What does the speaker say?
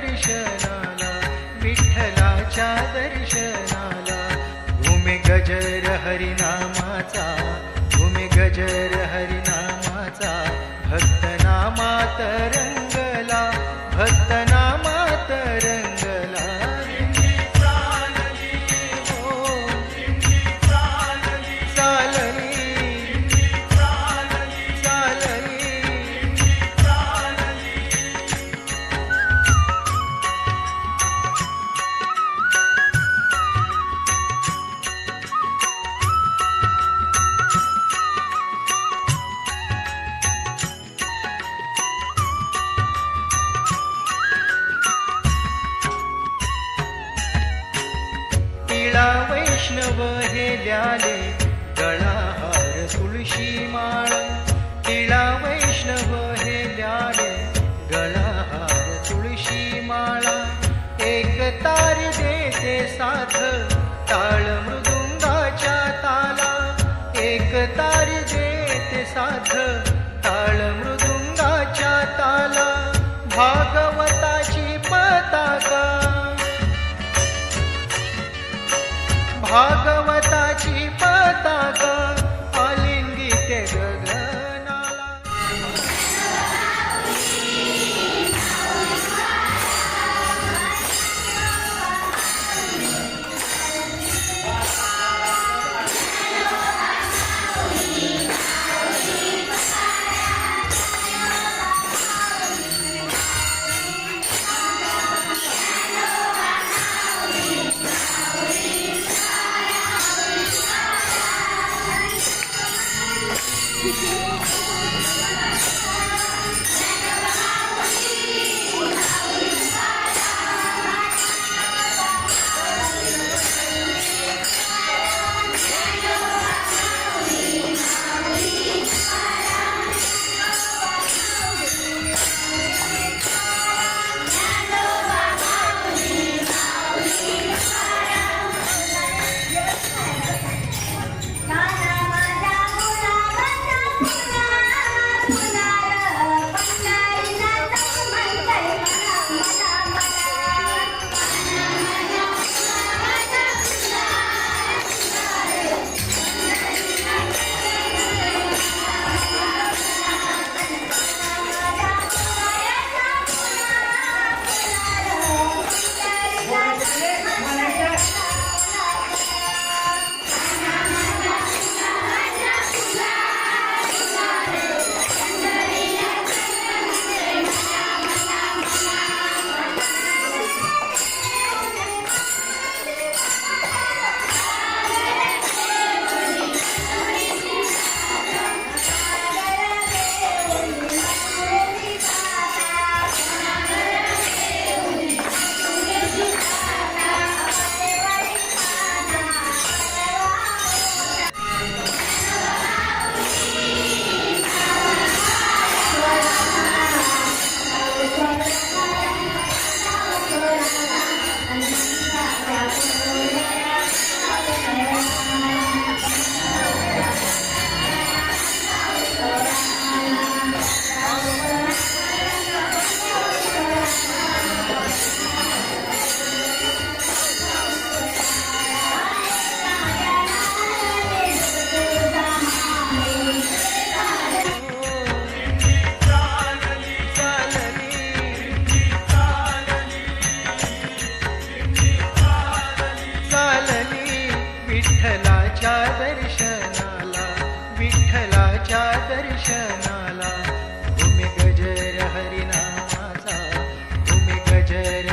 दर्शनाला विठ्ठलाच्या दर्शनाला. भूमि गजर हरिनामाचा भूमि गजर तिळा वैष्णव हे ल्याले गळाहार तुळशी माळ. तिळा वैष्णव हे ल्याले गळाहार तुळशी माळा. एक तार देते साथ ताळ मृदुंगाच्या ताला. एक तार देते साथ ताळ मृदुंगाच्या ताला. भागवताची भागवताची पताका विठ्ठलाच्या दर्शनाला विठ्ठलाच्या दर्शनाला तुम्ही गजर हरिनामाचा तुम्ही गजर